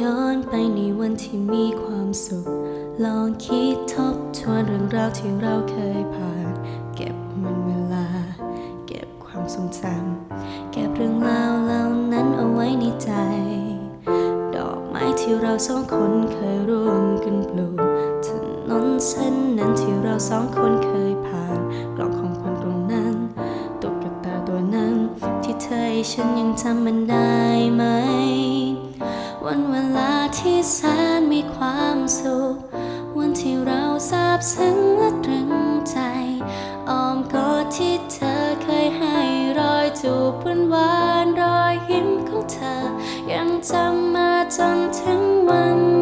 ย้อนไปในวันที่มีความสุข ลองคิดทบทวนเรื่องราวที่เราเคยผ่าน เก็บมันเวลา เก็บความทรงจำเก็บเรื่องราวเหล่านั้นเอาไว้ในใจ ดอกไม้ที่เราสองคนเคยร่วมกันปลูกถนนเส้นนั้นที่เราสองคนเคยผ่าน กล่องของขวัญตรงนั้นตุ๊กตาตัวนั้น ที่เธอฉันยังจำมันได้ไหม วันเวลาที่แสนมีความสุข วันที่เราซาบซึ้งและตรึงใจอ้อมกอดที่เธอเคยให้รอยจูบหวานหวานๆรอยยิ้มของเธอ ยังจำมาจนถึงวัน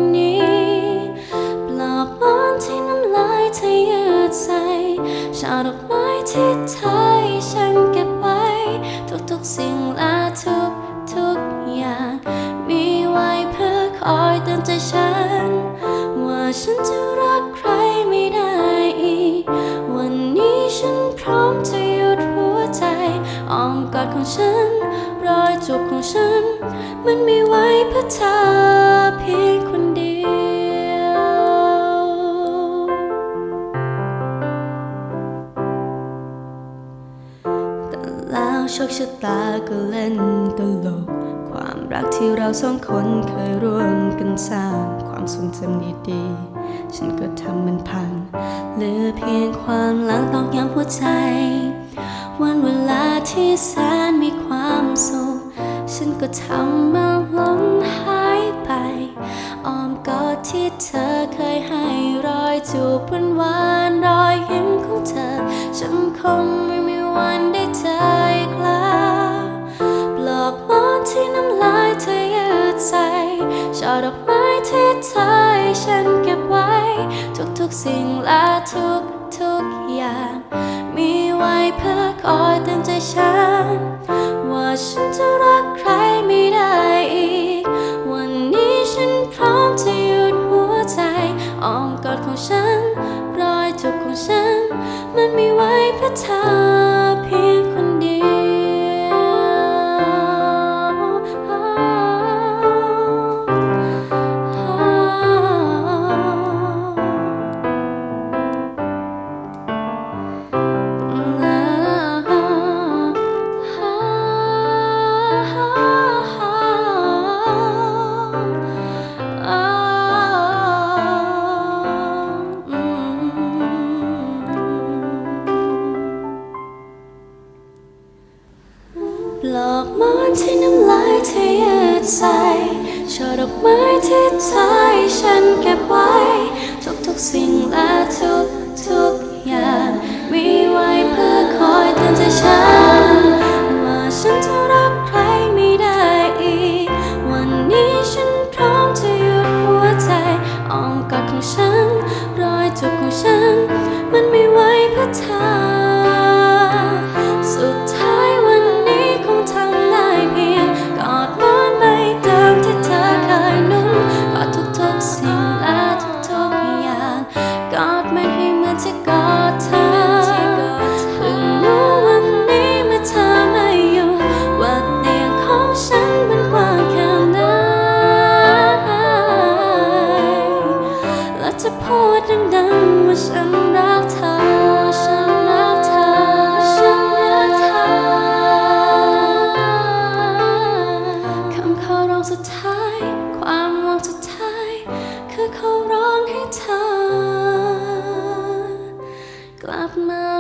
รักใครไม่ได้อีก วันนี้ฉันพร้อมจะหยุดหัวใจอ้อมกอดของฉัน รอยจูบของฉัน มันมีไว้เพื่อเธอเพียงคนเดียว แต่แล้วโชคชะตาก็เล่นตลกความรักที่เราสองคนเคยร่วมกันสร้างความทรงจำดีๆ ฉันก็ทำมันพัง เหลือเพียงความหลังตอกย้ำหัวใจ วันเวลาที่แสนมีความสุข ฉันก็ทำมันล้มหายไป อ้อมกอดที่เธอเคยให้รอยจูบหวานหวานรอยยิ้มของเธอ ฉันคงไม่มีวันได้เจออีกแล้วปลอกหมอนที่น้ำลายเธอยืดใส่ช่อดอกไม้ที่เธอให้ฉันเก็บไว้ ทุกๆสิ่งและทุกๆอย่าง มีไว้เพื่อคอยเตือนใจฉัน ว่าฉันจะรักใครไม่ได้อีก วันนี้ฉันพร้อมจะหยุดหัวใจอ้อมกอดของฉัน รอยจูบของฉัน มันมีไว้เพื่อเธอ ที่เธอให้ฉันเก็บไว้ ทุกๆสิ่งและทุกๆอย่าง มีไว้เพื่อคอยเตือนใจฉัน ว่าฉันจะรักใครไม่ได้อีก วันนี้ฉันพร้อมจะหยุดหัวใจอ้อมกอดของฉัน รอยจูบของฉัน มันไมีไว้เพื่อเธอ Rahman